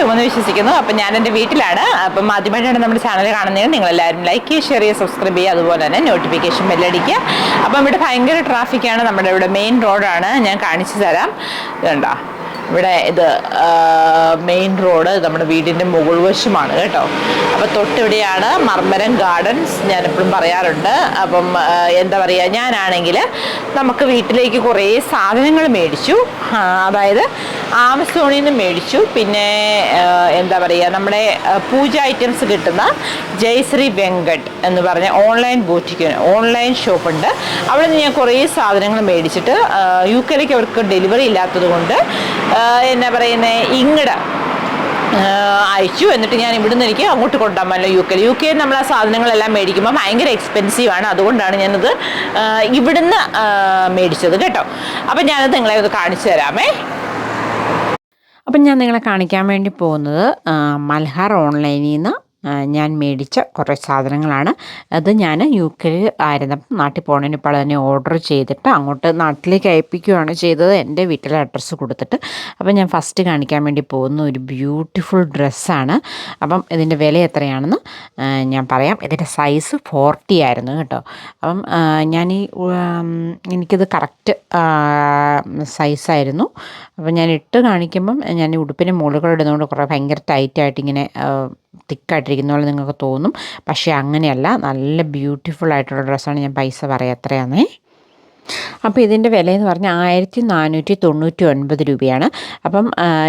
സുഖമെന്ന് വിശ്വസിക്കുന്നു അപ്പം ഞാൻ എന്റെ വീട്ടിലാണ്. അപ്പം ആദ്യമായിട്ടാണ് നമ്മുടെ ചാനൽ കാണുന്നത്. നിങ്ങളെല്ലാവരും ലൈക്ക് ചെയ്യുക ഷെയർ ചെയ്യുക സബ്സ്ക്രൈബ് ചെയ്യുക. അതുപോലെ തന്നെ നോട്ടിഫിക്കേഷൻ ബെല്ലടിക്കുക അപ്പം ഇവിടെ ഭയങ്കര ട്രാഫിക്കാണ് നമ്മുടെ ഇവിടെ മെയിൻ റോഡാണ് ഞാൻ കാണിച്ചു തരാം. ഇതുണ്ടോ? ഇവിടെ ഇത് മെയിൻ റോഡ് നമ്മുടെ വീടിന്റെ മുകൾ വശമാണ് കേട്ടോ. അപ്പോൾ തൊട്ടിവിടെയാണ് മർമരം ഗാർഡൻസ് ഞാൻ എപ്പോഴും പറയാറുണ്ട്. അപ്പം എന്താ പറയുക ഞാനാണെങ്കിൽ നമുക്ക് വീട്ടിലേക്ക് കുറേ സാധനങ്ങൾ മേടിച്ചു. അതായത് ആമസോണിൽ നിന്ന് മേടിച്ചു. പിന്നെ എന്താ പറയുക നമ്മുടെ പൂജ ഐറ്റംസ് കിട്ടുന്ന ജയശ്രീ വെങ്കട്ട് എന്ന് പറഞ്ഞ ഓൺലൈൻ ബൂട്ടിക്ക് ഓൺലൈൻ ഷോപ്പുണ്ട് അവിടെ നിന്ന് ഞാൻ കുറേ സാധനങ്ങൾ മേടിച്ചിട്ട് യു കെയിലേക്ക് അവർക്ക് ഡെലിവറി ഇല്ലാത്തത് കൊണ്ട് എന്നാ പറയുന്നത് ഇങ്ങട്. അയച്ചു എന്നിട്ട് ഞാൻ ഇവിടുന്ന് എനിക്ക് അങ്ങോട്ട് കൊണ്ടുപോകാമല്ലോ യു കെയിൽ യു കെയിൽ നമ്മൾ ആ സാധനങ്ങളെല്ലാം മേടിക്കുമ്പോൾ ഭയങ്കര എക്സ്പെൻസീവ് ആണ്. അതുകൊണ്ടാണ് ഞാനത് ഇവിടുന്ന് മേടിച്ചത് കേട്ടോ. അപ്പം ഞാനത് നിങ്ങളെ ഒന്ന് കാണിച്ചു തരാമേ. അപ്പം ഞാൻ നിങ്ങളെ കാണിക്കാൻ വേണ്ടി പോകുന്നത് മൽഹാർ ഓൺലൈനിൽ നിന്ന് ഞാൻ മേടിച്ച കുറേ സാധനങ്ങളാണ്. അത് ഞാൻ യു കെ ആയിരുന്നപ്പം നാട്ടിൽ പോകണതിന് ഇപ്പോൾ തന്നെ ഓർഡർ ചെയ്തിട്ട് അങ്ങോട്ട് നാട്ടിലേക്ക് അയപ്പിക്കുകയാണ് ചെയ്തത്. എന്റെ വീട്ടിലെ അഡ്രസ്സ് കൊടുത്തിട്ട്. അപ്പം ഞാൻ ഫസ്റ്റ് കാണിക്കാൻ വേണ്ടി പോകുന്ന ഒരു ബ്യൂട്ടിഫുൾ ഡ്രസ്സാണ്. അപ്പം ഇതിന്റെ വില എത്രയാണെന്ന് ഞാൻ പറയാം. ഇതിന്റെ സൈസ് ഫോർട്ടി ആയിരുന്നു കേട്ടോ. അപ്പം ഞാൻ ഈ എനിക്കിത് കറക്റ്റ് സൈസായിരുന്നു. അപ്പം ഞാൻ ഇട്ട് കാണിക്കുമ്പം ഞാൻ ഉടുപ്പിന്റെ മുകളിൽ ഇടുന്നതുകൊണ്ട് കുറേ ഭയങ്കര ടൈറ്റായിട്ട് ഇങ്ങനെ തിക്കായിട്ടിരിക്കുന്ന പോലെ നിങ്ങൾക്ക് തോന്നും. പക്ഷേ അങ്ങനെയല്ല. നല്ല ബ്യൂട്ടിഫുൾ ആയിട്ടുള്ള ഡ്രസ്സാണ് ഞാൻ പൈസ പറയാം എത്രയാണേ അപ്പോൾ ഇതിന്റെ വിലയെന്ന് പറഞ്ഞാൽ ആയിരത്തി നാനൂറ്റി തൊണ്ണൂറ്റി ഒൻപത് രൂപയാണ്. അപ്പം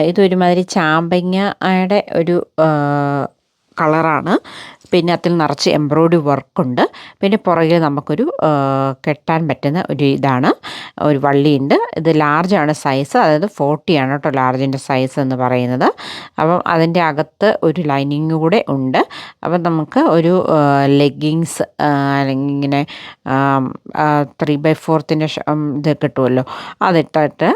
ഇതൊരുമാതിരി ചാമ്പങ്ങയുടെ ഒരു കളറാണ്. പിന്നെ അതിൽ നിറച്ച് എംബ്രോയ്ഡറി വർക്കുണ്ട് പിന്നെ പുറകിൽ നമുക്കൊരു കെട്ടാൻ പറ്റുന്ന ഒരു ഇതാണ്. ഒരു വള്ളിയുണ്ട്. ഇത് ലാർജാണ് സൈസ് അതായത് ഫോർട്ടിയാണ് കേട്ടോ ലാർജിന്റെ സൈസ് എന്ന് പറയുന്നത്. അപ്പം അതിന്റെ അകത്ത് ഒരു ലൈനിങ് കൂടെ ഉണ്ട്. അപ്പം നമുക്ക് ഒരു ലെഗ്ഗിങ്സ് അല്ലെങ്കിൽ ഇങ്ങനെ ത്രീ ബൈ ഫോർത്തിന്റെ ഇത് കിട്ടുമല്ലോ അതിട്ടിട്ട്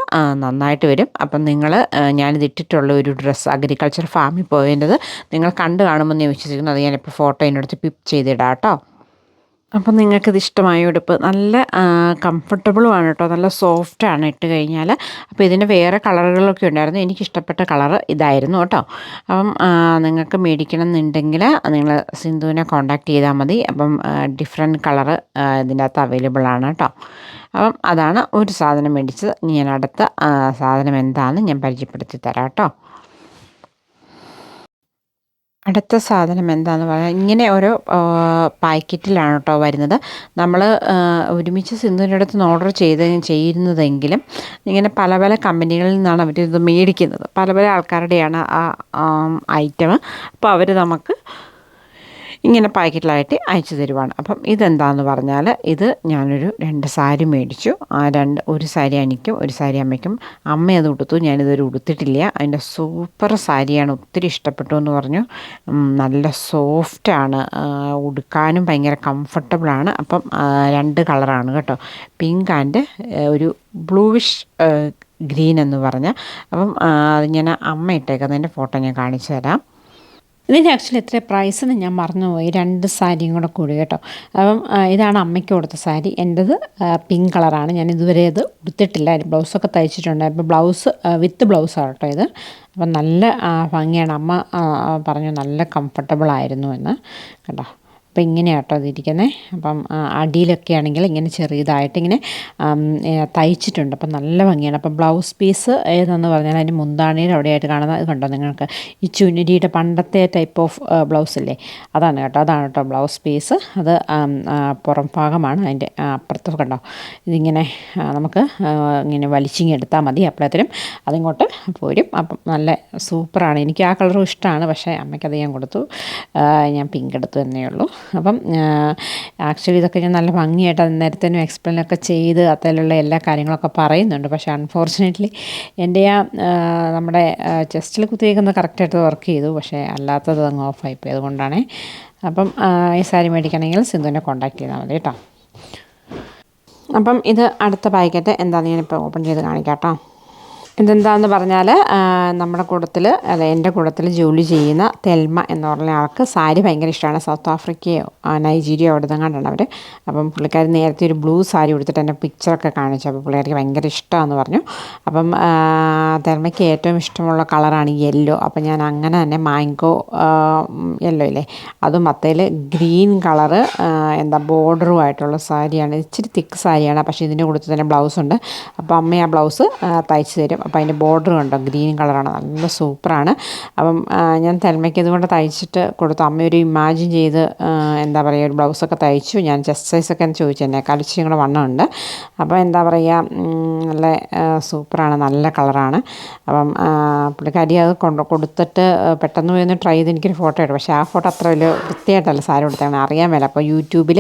നന്നായിട്ട് വരും. അപ്പം നിങ്ങൾ ഞാനിത് ഇട്ടിട്ടുള്ള ഒരു ഡ്രസ്സ് അഗ്രികൾച്ചർ ഫാമിൽ പോയതിന്റെത് നിങ്ങൾ കണ്ടു കാണുമെന്ന് ഞാൻ വിശ്വസിക്കുന്നു. അത് ഞാനിപ്പോൾ ഫോട്ടോ എന്നെടുത്ത് പിപ്പ് ചെയ്തിടാം കേട്ടോ. അപ്പം നിങ്ങൾക്കിത് ഇഷ്ടമായ ഉടുപ്പ്. നല്ല കംഫർട്ടബിളുമാണ് കേട്ടോ. നല്ല സോഫ്റ്റ് ആണ് ഇട്ട് കഴിഞ്ഞാൽ അപ്പോൾ ഇതിന് വേറെ കളറുകളൊക്കെ ഉണ്ടായിരുന്നു. എനിക്ക് ഇഷ്ടപ്പെട്ട കളർ ഇതായിരുന്നു കേട്ടോ. അപ്പം നിങ്ങൾക്ക് മേടിക്കണം എന്നുണ്ടെങ്കിൽ നിങ്ങൾ സിന്ധുവിനെ കോൺടാക്ട് ചെയ്താൽ മതി. അപ്പം ഡിഫറെന്റ് കളറ് ഇതിന്റെ അകത്ത് അവൈലബിൾ ആണ് കേട്ടോ. അപ്പം അതാണ് ഒരു സാധനം മേടിച്ചത്. ഞാൻ അടുത്ത സാധനം എന്താണെന്ന് ഞാൻ പരിചയപ്പെടുത്തി തരാം കേട്ടോ. അടുത്ത സാധനം എന്താണെന്ന് പറഞ്ഞാൽ ഇങ്ങനെ ഓരോ പാക്കറ്റിലാണ് കേട്ടോ വരുന്നത്. നമ്മൾ ഒരുമിച്ച് സിന്ധുവിന്റെ അടുത്ത് ഓർഡർ ചെയ്ത് ചെയ്യുന്നതെങ്കിലും ഇങ്ങനെ പല പല കമ്പനികളിൽ നിന്നാണ് അവർ ഇത് മേടിക്കുന്നത്. പല പല ആൾക്കാരുടെയാണ് ആ ഐറ്റം. അപ്പോൾ അവർ നമുക്ക് ഇങ്ങനെ പാക്കറ്റിലായിട്ട് അയച്ചു തരുവാണ്. അപ്പം ഇതെന്താന്ന് പറഞ്ഞാൽ ഇത് ഞാനൊരു രണ്ട് സാരി മേടിച്ചു. ആ രണ്ട് ഒരു സാരി അനിക്കും ഒരു സാരി അമ്മയ്ക്കും. അമ്മ അത് ഉടുത്തു. ഞാനിതൊരു ഉടുത്തിട്ടില്ല. അതിന്റെ സൂപ്പർ സാരിയാണ്. ഒത്തിരി ഇഷ്ടപ്പെട്ടു എന്ന് പറഞ്ഞു. നല്ല സോഫ്റ്റാണ് ഉടുക്കാനും ഭയങ്കര കംഫർട്ടബിളാണ് അപ്പം രണ്ട് കളറാണ് കേട്ടോ. പിങ്ക് ആൻഡ് ഒരു ബ്ലൂവിഷ് ഗ്രീൻ എന്ന് പറഞ്ഞ. അപ്പം ഞാൻ അമ്മ ഇട്ടേക്കുന്നതിന്റെ ഫോട്ടോ ഞാൻ കാണിച്ചു തരാം. ഇതിന് ആക്ച്വലി എത്ര പ്രൈസ് എന്ന് ഞാൻ മറന്നുപോയി. രണ്ട് സാരിയും കൂടെ കൂടി കേട്ടോ. അപ്പം ഇതാണ് അമ്മയ്ക്ക് കൊടുത്ത സാരി. എന്റെത് പിങ്ക് കളറാണ് ഞാൻ ഇതുവരെ ഇത് ഉടുത്തിട്ടില്ല. ബ്ലൗസൊക്കെ തയ്ച്ചിട്ടുണ്ട് അപ്പോൾ ബ്ലൗസ് വിത്ത് ബ്ലൗസാണ് കേട്ടോ ഇത്. അപ്പം നല്ല ഭംഗിയാണ്. അമ്മ പറഞ്ഞു നല്ല കംഫർട്ടബിൾ ആയിരുന്നു എന്ന്. കേട്ടോ അപ്പോൾ ഇങ്ങനെയാണ് കേട്ടോ ഇതിരിക്കുന്നത് അപ്പം അടിയിലൊക്കെ ആണെങ്കിൽ ഇങ്ങനെ ചെറിയതായിട്ട് ഇങ്ങനെ തയ്ച്ചിട്ടുണ്ട്. അപ്പം നല്ല ഭംഗിയാണ്. അപ്പം ബ്ലൗസ് പീസ് ഏതെന്ന് പറഞ്ഞാൽ അതിന്റെ മുന്താണിയിൽ അവിടെയായിട്ട് കാണുന്നത്. അത് കണ്ടോ നിങ്ങൾക്ക്? ഈ ചുനരിയുടെ പണ്ടത്തെ ടൈപ്പ് ഓഫ് ബ്ലൗസ് അല്ലേ അതാണ് കേട്ടോ. അതാണ് കേട്ടോ ബ്ലൗസ് പീസ്. അത് പുറം ഭാഗമാണ് അതിന്റെ അപ്പുറത്ത്. കണ്ടോ? ഇതിങ്ങനെ നമുക്ക് ഇങ്ങനെ വലിച്ചിങ്ങി എടുത്താൽ മതി അപ്പോഴത്തേനും അതിങ്ങോട്ട് പോരും. അപ്പം നല്ല സൂപ്പറാണ്. എനിക്ക് ആ കളറും ഇഷ്ടമാണ്. പക്ഷേ അമ്മയ്ക്കത് ഞാൻ കൊടുത്തു. ഞാൻ പിങ്ക് എടുത്തു എന്നേ ഉള്ളൂ. അപ്പം ആക്ച്വലി ഇതൊക്കെ ഞാൻ നല്ല ഭംഗിയായിട്ട് എക്സ്പ്ലെയിൻ എക്സ്പ്ലെയിനൊക്കെ ചെയ്ത് അതിലുള്ള എല്ലാ കാര്യങ്ങളൊക്കെ പറയുന്നുണ്ട്. പക്ഷേ അൺഫോർച്ചുനേറ്റ്ലി എന്റെ ആ നമ്മുടെ ചെസ്റ്റിൽ കുത്തിയേക്കുന്നത് കറക്റ്റായിട്ട് വർക്ക് ചെയ്തു. പക്ഷേ അല്ലാത്തത് അങ്ങ് ഓഫായിപ്പോയി അതുകൊണ്ടാണ്. അപ്പം ഈ സാരി മേടിക്കണമെങ്കിൽ സിന്ധുവിനെ കോൺടാക്ട് ചെയ്താൽ മതി കേട്ടോ. അപ്പം ഇത് അടുത്ത പാക്കറ്റ് എന്താണെന്ന് ഞാനിപ്പോൾ ഓപ്പൺ ചെയ്ത് കാണിക്കാം കേട്ടോ. ഇതെന്താന്ന് പറഞ്ഞാൽ നമ്മുടെ കൂട്ടത്തിൽ അല്ല എന്റെ കൂട്ടത്തിൽ ജോലി ചെയ്യുന്ന തെൽമ എന്ന് പറഞ്ഞ ആൾക്ക് സാരി ഭയങ്കര ഇഷ്ടമാണ് സൗത്ത് ആഫ്രിക്കയോ നൈജീരിയോ നൈജീരിയയോ അവിടെ നിന്നെങ്ങാണ്ടാണ് അവർ അപ്പം പുള്ളിക്കാരി നേരത്തെ ഒരു ബ്ലൂ സാരി ഉടുത്തിട്ട് എന്റെ പിക്ചറൊക്കെ കാണിച്ചു. അപ്പോൾ പുള്ളിക്കാരിക്ക് ഭയങ്കര ഇഷ്ടമാണെന്ന് പറഞ്ഞു. അപ്പം തെൽമയ്ക്ക് ഏറ്റവും ഇഷ്ടമുള്ള കളറാണ് യെല്ലോ അപ്പം ഞാൻ അങ്ങനെ തന്നെ മാങ്കോ യെല്ലോ ഇല്ലേ? അതും മത്തയിൽ ഗ്രീൻ കളറ് എന്താ ബോർഡറും ആയിട്ടുള്ള സാരിയാണ്. ഇച്ചിരി തിക്ക് സാരിയാണ്. പക്ഷേ ഇതിന്റെ കൂടെ തന്നെ ബ്ലൗസ് ഉണ്ട്. അപ്പോൾ അമ്മ ആ ബ്ലൗസ് തയ്ച്ച് തരും. അപ്പോൾ അതിന്റെ ബോർഡർ കണ്ടോ? ഗ്രീൻ കളറാണ്. നല്ല സൂപ്പറാണ്. അപ്പം ഞാൻ തെൽമയ്ക്ക് ഇതുകൊണ്ട് തയ്ച്ചിട്ട് കൊടുത്തു. അമ്മ ഒരു ഇമാജിൻ ചെയ്ത് എന്താ പറയുക ഒരു ബ്ലൗസൊക്കെ തയ്ച്ചു. ഞാൻ ചെസ്റ്റ് സൈസൊക്കെ ചോദിച്ചു. എന്നെ കളിച്ചും കൂടെ വണ്ണമുണ്ട്. അപ്പോൾ എന്താ പറയുക നല്ല സൂപ്പറാണ്. നല്ല കളറാണ്. അപ്പം പുള്ളിക്കാരി അത് കൊണ്ട് കൊടുത്തിട്ട് പെട്ടെന്ന് പോയി ഒന്ന് ട്രൈ ചെയ്ത് എനിക്കൊരു ഫോട്ടോ ഇട്ടു. പക്ഷേ ആ ഫോട്ടോ അത്ര വലിയ വൃത്തിയായിട്ടല്ല സാരി കൊടുത്തതാണ് അറിയാൻ മേല. അപ്പോൾ യൂട്യൂബിൽ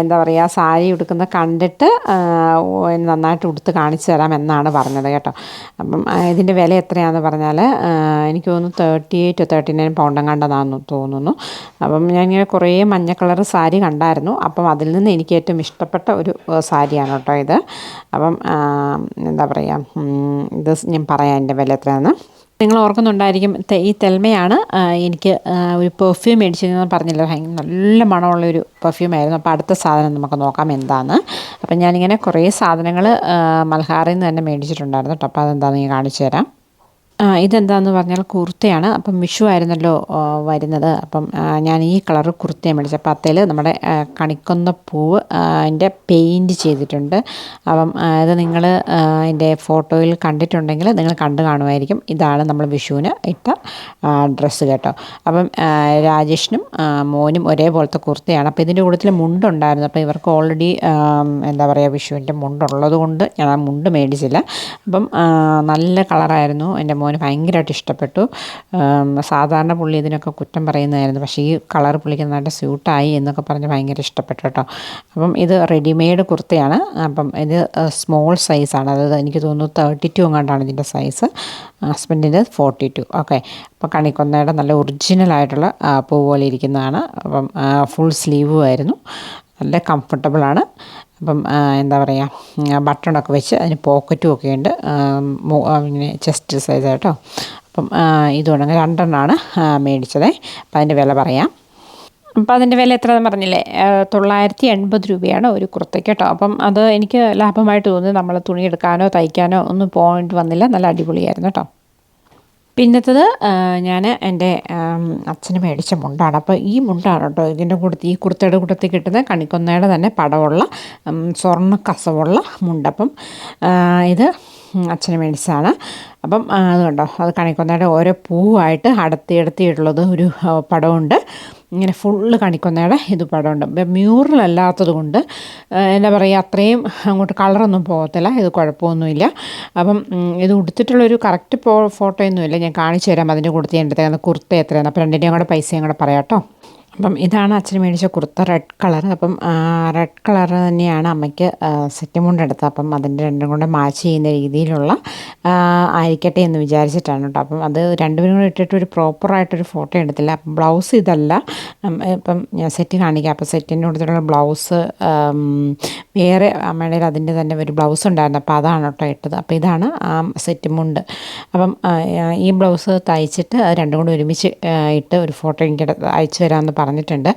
എന്താ പറയുക സാരി ഉടുക്കുന്നത് കണ്ടിട്ട് നന്നായിട്ട് ഉടുത്ത് കാണിച്ചു തരാം എന്നാണ് പറഞ്ഞത് കേട്ടോ. അപ്പം ഇതിന്റെ വില എത്രയാണെന്ന് പറഞ്ഞാൽ എനിക്ക് തോന്നുന്നു thirty eight thirty nine pound എങ്ങാണ്ടെന്നാന്ന് തോന്നുന്നു. അപ്പം ഞാൻ ഞാനിങ്ങനെ കുറേ മഞ്ഞ കളർ സാരി കണ്ടായിരുന്നു. അപ്പം അതിൽ നിന്ന് എനിക്ക് ഏറ്റവും ഇഷ്ടപ്പെട്ട ഒരു സാരിയാണ് കേട്ടോ ഇത്. അപ്പം എന്താ പറയുക ഇത് ഞാൻ പറയാം എന്റെ വില എത്രയാണെന്ന് നിങ്ങൾ ഓർക്കുന്നുണ്ടായിരിക്കും ഈ തെൽമയാണ് എനിക്ക് ഒരു പെർഫ്യൂം മേടിച്ചതെന്ന് പറഞ്ഞില്ല? ഭയങ്കര നല്ല മണമുള്ളൊരു പെർഫ്യൂം ആയിരുന്നു. അപ്പോൾ അടുത്ത സാധനം നമുക്ക് നോക്കാം എന്താന്ന്. അപ്പം ഞാനിങ്ങനെ കുറേ സാധനങ്ങൾ മൽഹാറിൽ നിന്ന് തന്നെ മേടിച്ചിട്ടുണ്ടായിരുന്നു. കേട്ടോ അപ്പോൾ അതെന്താണെന്ന് ഞാൻ കാണിച്ചു തരാം. ഇതെന്താന്ന് പറഞ്ഞാൽ കുർത്തയാണ്. അപ്പം വിഷു ആയിരുന്നല്ലോ വരുന്നത്. അപ്പം ഞാൻ ഈ കളർ കുർത്തയാണ് മേടിച്ചത്. അപ്പം അത്തേൽ നമ്മുടെ കണിക്കൊന്ന പൂവ് അതിന്റെ പെയിന്റ് ചെയ്തിട്ടുണ്ട്. അപ്പം അത് നിങ്ങൾ അതിന്റെ ഫോട്ടോയിൽ കണ്ടിട്ടുണ്ടെങ്കിൽ നിങ്ങൾ കണ്ടു കാണുമായിരിക്കും. ഇതാണ് നമ്മൾ വിഷുവിന് ഇട്ട ഡ്രസ്സ് കേട്ടോ. അപ്പം രാജേഷിനും മോനും ഒരേപോലത്തെ കുർത്തയാണ്. അപ്പോൾ ഇതിന്റെ കൂട്ടത്തിൽ മുണ്ടുണ്ടായിരുന്നു. അപ്പോൾ ഇവർക്ക് ഓൾറെഡി എന്താ പറയുക വിഷുവിന്റെ മുണ്ടുള്ളത് കൊണ്ട് ഞാൻ ആ മുണ്ട് മേടിച്ചില്ല. അപ്പം നല്ല കളറായിരുന്നു എന്റെ മോന് ഭയങ്കരമായിട്ട് ഇഷ്ടപ്പെട്ടു. സാധാരണ പുള്ളി ഇതിനൊക്കെ കുറ്റം പറയുന്നതായിരുന്നു. പക്ഷേ ഈ കളർ പുള്ളിക്ക് നന്നായിട്ട് സ്യൂട്ടായി എന്നൊക്കെ പറഞ്ഞ് ഭയങ്കര ഇഷ്ടപ്പെട്ടു കേട്ടോ. അപ്പം ഇത് റെഡിമെയ്ഡ് കുർത്തയാണ്. അപ്പം ഇത് സ്മോൾ സൈസാണ്. അതായത് എനിക്ക് തോന്നുന്നു തേർട്ടി ടു എങ്ങാണ്ടാണ് ഇതിന്റെ സൈസ്. ഹസ്ബൻഡിന്റെ ഫോർട്ടി ടു. ഓക്കെ. അപ്പോൾ കണിക്കൊന്നയുടെ നല്ല ഒറിജിനൽ ആയിട്ടുള്ള പൂ പോലെ ഇരിക്കുന്നതാണ്. അപ്പം ഫുൾ സ്ലീവും ആയിരുന്നു നല്ല കംഫർട്ടബിളാണ്. അപ്പം എന്താ പറയുക ബട്ടണൊക്കെ വെച്ച് അതിന് പോക്കറ്റും ഒക്കെ ഉണ്ട്. ഇങ്ങനെ ചെസ്റ്റ് സൈസ് അപ്പം ഇത് തുടങ്ങി രണ്ടെണ്ണമാണ് മേടിച്ചത്. അപ്പം അതിന്റെ വില പറയാം. അപ്പം അതിന്റെ വില എത്രയെന്ന് പറഞ്ഞില്ലേ? തൊള്ളായിരത്തി എൺപത് രൂപയാണ് ഒരു കുർത്തയ്ക്ക് കേട്ടോ. അപ്പം അത് എനിക്ക് ലാഭമായിട്ട് തോന്നി നമ്മൾ തുണി എടുക്കാനോ തയ്ക്കാനോ ഒന്നും പോയിട്ട് വന്നില്ല. നല്ല അടിപൊളിയായിരുന്നു കേട്ടോ. പിന്നത്തത് ഞാൻ എന്റെ അച്ഛന് മേടിച്ച മുണ്ടാണ്. അപ്പോൾ ഈ മുണ്ടാണ് കേട്ടോ ഇതിന്റെ കൂട്ടത്തിൽ ഈ കുർത്തയുടെ കൂട്ടത്തിൽ കിട്ടുന്ന കണിക്കൊന്നയുടെ തന്നെ പടമുള്ള സ്വർണ കസവുള്ള മുണ്ടപ്പം അപ്പം ഇത് അച്ഛന് മേടിച്ചതാണ്. അപ്പം ആ, അത് കണ്ടോ അത് കണിക്കൊന്നയുടെ ഓരോ പൂവായിട്ട് അടുത്തിടത്തിയിട്ടുള്ളത് ഒരു പടമുണ്ട് ഇങ്ങനെ ഫുള്ള് കണിക്കൊന്നയുടെ ഇത് പടമുണ്ട്. മ്യൂറൽ അല്ലാത്തത് കൊണ്ട് എന്താ പറയുക അത്രയും അങ്ങോട്ട് കളറൊന്നും പോകത്തില്ല. ഇത് കുഴപ്പമൊന്നുമില്ല. അപ്പം ഇത് ഉടുത്തിട്ടുള്ളൊരു കറക്റ്റ് ഫോട്ടോയൊന്നുമില്ല ഞാൻ കാണിച്ചു തരാം അതിന്റെ കൂട്ടത്തിൽ എന്റെ കുർത്ത എത്രയാണ് അപ്പം രണ്ടിന്റെയും കൂടെ പൈസയും കൂടെ പറയാം കേട്ടോ. അപ്പം ഇതാണ് അച്ഛന് മേടിച്ച കുർത്ത റെഡ് കളർ അപ്പം റെഡ് കളർ തന്നെയാണ് അമ്മയ്ക്ക് സെറ്റ് മുണ്ട് എടുത്തത്. അപ്പം അതിന്റെ രണ്ടും കൂടെ മാച്ച് ചെയ്യുന്ന രീതിയിലുള്ള ആയിരിക്കട്ടെ എന്ന് വിചാരിച്ചിട്ടാണ് കേട്ടോ. അപ്പം അത് രണ്ടുപേരും കൂടെ ഇട്ടിട്ട് ഒരു പ്രോപ്പറായിട്ടൊരു ഫോട്ടോ എടുത്തില്ല. അപ്പം ബ്ലൗസ് ഇതല്ല. ഇപ്പം ഞാൻ സെറ്റ് കാണിക്കാം. അപ്പം സെറ്റിന്റെ കൂട്ടത്തിലുള്ള ബ്ലൗസ് വേറെ അമ്മയുടെ അതിന്റെ തന്നെ ഒരു ബ്ലൗസ് ഉണ്ടായിരുന്നു. അപ്പോൾ അതാണ് കേട്ടോ ഇട്ടത്. അപ്പോൾ ഇതാണ് ആ സെറ്റ് മുണ്ട്. അപ്പം ഈ ബ്ലൗസ് തയ്ച്ചിട്ട് രണ്ടും കൂടെ ഒരുമിച്ച് ഇട്ട് ഒരു ഫോട്ടോ എനിക്ക് അയച്ചു തരാമെന്ന് പറഞ്ഞിട്ടുണ്ട്.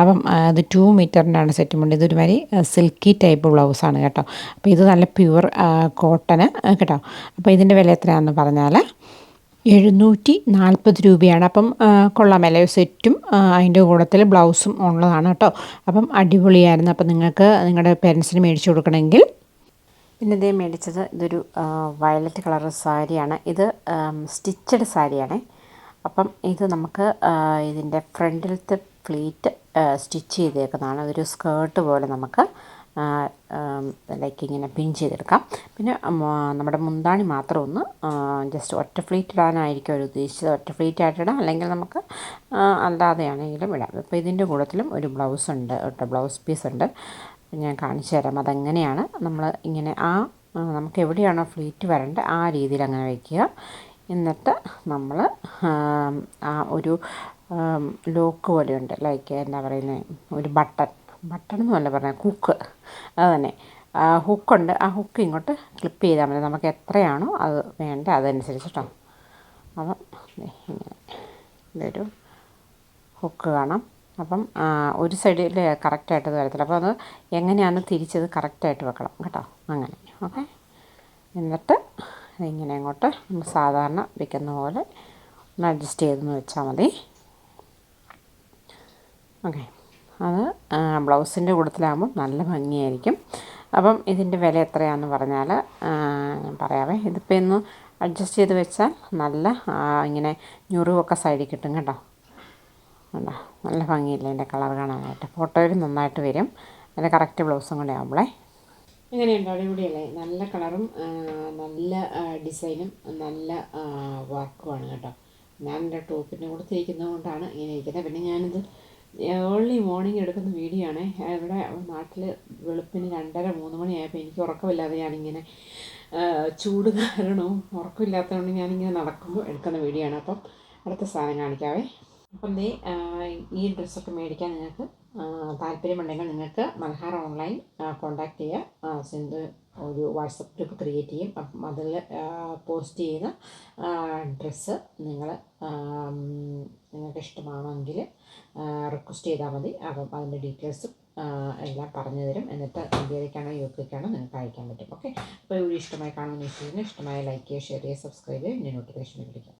അപ്പം അത് ടു മീറ്ററിന്റെയാണ് സെറ്റ് മുണ്ട് ഇതൊരു മാതിരി സിൽക്കി ടൈപ്പ് ബ്ലൗസാണ് കേട്ടോ. അപ്പോൾ ഇത് നല്ല പ്യുവർ കോട്ടന് കേട്ടോ. അപ്പോൾ ഇതിന്റെ വില എത്രയാണെന്ന് പറഞ്ഞാൽ എഴുന്നൂറ്റി നാൽപ്പത് രൂപയാണ്. അപ്പം കൊള്ളാമല്ലേ സെറ്റും അതിന്റെ കൂടത്തിൽ ബ്ലൗസും ഉള്ളതാണ് കേട്ടോ. അപ്പം അടിപൊളിയായിരുന്നു. അപ്പം നിങ്ങൾക്ക് നിങ്ങളുടെ പേരൻസിന് മേടിച്ചു കൊടുക്കണമെങ്കിൽ പിന്നെ ഇതേ മേടിച്ചത് ഇതൊരു വയലറ്റ് കളർ സാരിയാണ്. ഇത് സ്റ്റിച്ചഡ് സാരിയാണ്. അപ്പം ഇത് നമുക്ക് ഇതിന്റെ ഫ്രണ്ടിലത്തെ ഫ്ലീറ്റ് സ്റ്റിച്ച് ചെയ്തേക്കുന്നതാണ്. അതൊരു സ്കേർട്ട് പോലെ നമുക്ക് ലൈക്ക് ഇങ്ങനെ പിൻ ചെയ്തെടുക്കാം. പിന്നെ നമ്മുടെ മുന്താണി മാത്രം ഒന്ന് ജസ്റ്റ് ഒറ്റ ഫ്ലീറ്റ് ഇടാനായിരിക്കും അവർ ഉദ്ദേശിച്ചത്. ഒറ്റ ഫ്ലീറ്റ് ആയിട്ട് ഇടാം. അല്ലെങ്കിൽ നമുക്ക് അല്ലാതെയാണെങ്കിലും ഇടാം. അപ്പോൾ ഇതിന്റെ കൂട്ടത്തിലും ഒരു ബ്ലൗസ് ഉണ്ട് കേട്ടോ ബ്ലൗസ് പീസ് ഉണ്ട്. ഞാൻ കാണിച്ചു തരാം. അതെങ്ങനെയാണ് നമ്മൾ ഇങ്ങനെ ആ, നമുക്ക് എവിടെയാണോ ഫ്ലീറ്റ് വരേണ്ടത് ആ രീതിയിൽ അങ്ങനെ വയ്ക്കുക എന്നിട്ട് നമ്മൾ ആ ഒരു ലോക്ക് പോലെയുണ്ട്. ലൈക്ക് എന്താ പറയുന്നത് ഒരു ബട്ടൺ. ബട്ടൺ എന്നല്ല പറഞ്ഞത് കുക്ക് അത് തന്നെ ഹുക്കുണ്ട് ആ ഹുക്ക് ഇങ്ങോട്ട് ക്ലിപ്പ് ചെയ്താൽ മതി. നമുക്ക് എത്രയാണോ അത് വേണ്ട അതനുസരിച്ച് കേട്ടോ അപ്പം ഇങ്ങനെ. ഇതൊരു ഹുക്ക് കാണാം. അപ്പം ഒരു സൈഡിൽ കറക്റ്റായിട്ട് വരത്തില്ല. അപ്പോൾ അത് എങ്ങനെയാണ് തിരിച്ചത് കറക്റ്റായിട്ട് വെക്കണം കേട്ടോ. അങ്ങനെ. ഓക്കെ എന്നിട്ട് ഇങ്ങനെ അങ്ങോട്ട് നമ്മൾ സാധാരണ വെക്കുന്ന പോലെ ഒന്ന് അഡ്ജസ്റ്റ് ചെയ്തെന്ന് വെച്ചാൽ മതി. ഓക്കെ. അത് ബ്ലൗസിന്റെ കൂട്ടത്തിലാകുമ്പോൾ നല്ല ഭംഗിയായിരിക്കും. അപ്പം ഇതിന്റെ വില എത്രയാണെന്ന് പറഞ്ഞാൽ ഞാൻ പറയാവേ. ഇതിപ്പോൾ ഇന്ന് അഡ്ജസ്റ്റ് ചെയ്ത് വെച്ചാൽ നല്ല ഇങ്ങനെ ഞുറിവൊക്കെ സൈഡിൽ കിട്ടും കേട്ടോ. കണ്ടോ? നല്ല ഭംഗിയില്ല എന്റെ കളർ കാണാനായിട്ട്? ഫോട്ടോയിൽ നന്നായിട്ട് വരും. അതിന്റെ കറക്റ്റ് ബ്ലൗസും കൂടെ ആകുമ്പോളേ എങ്ങനെയുണ്ട് അടിപൊളിയല്ലേ? നല്ല കളറും നല്ല ഡിസൈനും നല്ല വർക്കുമാണ് കേട്ടോ. ഞാൻ എന്റെ ടോപ്പിന്റെ കൂടെ തേക്കുന്നത് കൊണ്ടാണ് ഇങ്ങനെ ഇരിക്കുന്നത്. പിന്നെ ഞാനിത് ഏർലി മോർണിംഗ് എടുക്കുന്ന വീഡിയോ ആണ്. ഇവിടെ നാട്ടിൽ വെളുപ്പിന് രണ്ടര മൂന്ന് മണിയായപ്പോൾ എനിക്ക് ഉറക്കമില്ലാതെ ഞാനിങ്ങനെ ചൂട് കാരണവും ഉറക്കമില്ലാത്തതുകൊണ്ട് ഞാനിങ്ങനെ നടക്കുമ്പോൾ എടുക്കുന്ന വീഡിയോ ആണ്. അപ്പം അടുത്ത സാധനം കാണിക്കാവേ. അപ്പം ദേ ഈ ഡ്രസ്സൊക്കെ മേടിക്കാൻ നിങ്ങൾക്ക് താല്പര്യമുണ്ടെങ്കിൽ നിങ്ങൾക്ക് മൽഹാർ ഓൺലൈൻ കോൺടാക്ട് ചെയ്യുക സിന്ധു ഒരു വാട്സപ്പ് ഗ്രൂപ്പ് ക്രിയേറ്റ് ചെയ്യും. അപ്പം അതിൽ പോസ്റ്റ് ചെയ്ത ഡ്രസ്സ് നിങ്ങൾ നിങ്ങൾക്ക് ഇഷ്ടമാണെങ്കിൽ റിക്വസ്റ്റ് ചെയ്താൽ മതി. അപ്പം അതിന്റെ ഡീറ്റെയിൽസും എല്ലാം പറഞ്ഞു തരും. എന്നിട്ട് ഇന്ത്യയിലേക്കാണോ യു കെക്കാണോ നിങ്ങൾക്ക് അയക്കാൻ പറ്റും. ഓക്കെ അപ്പോൾ ഈ വീഡിയോ ഇഷ്ടമായി വിശ്വസിക്കുന്നു ഇഷ്ടമായ ലൈക്ക് ചെയ്യുക ഷെയർ ചെയ്യുക സബ്സ്ക്രൈബ് ചെയ്യുക ഇതിന്റെ നോട്ടിഫിക്കേഷൻ ലഭിക്കും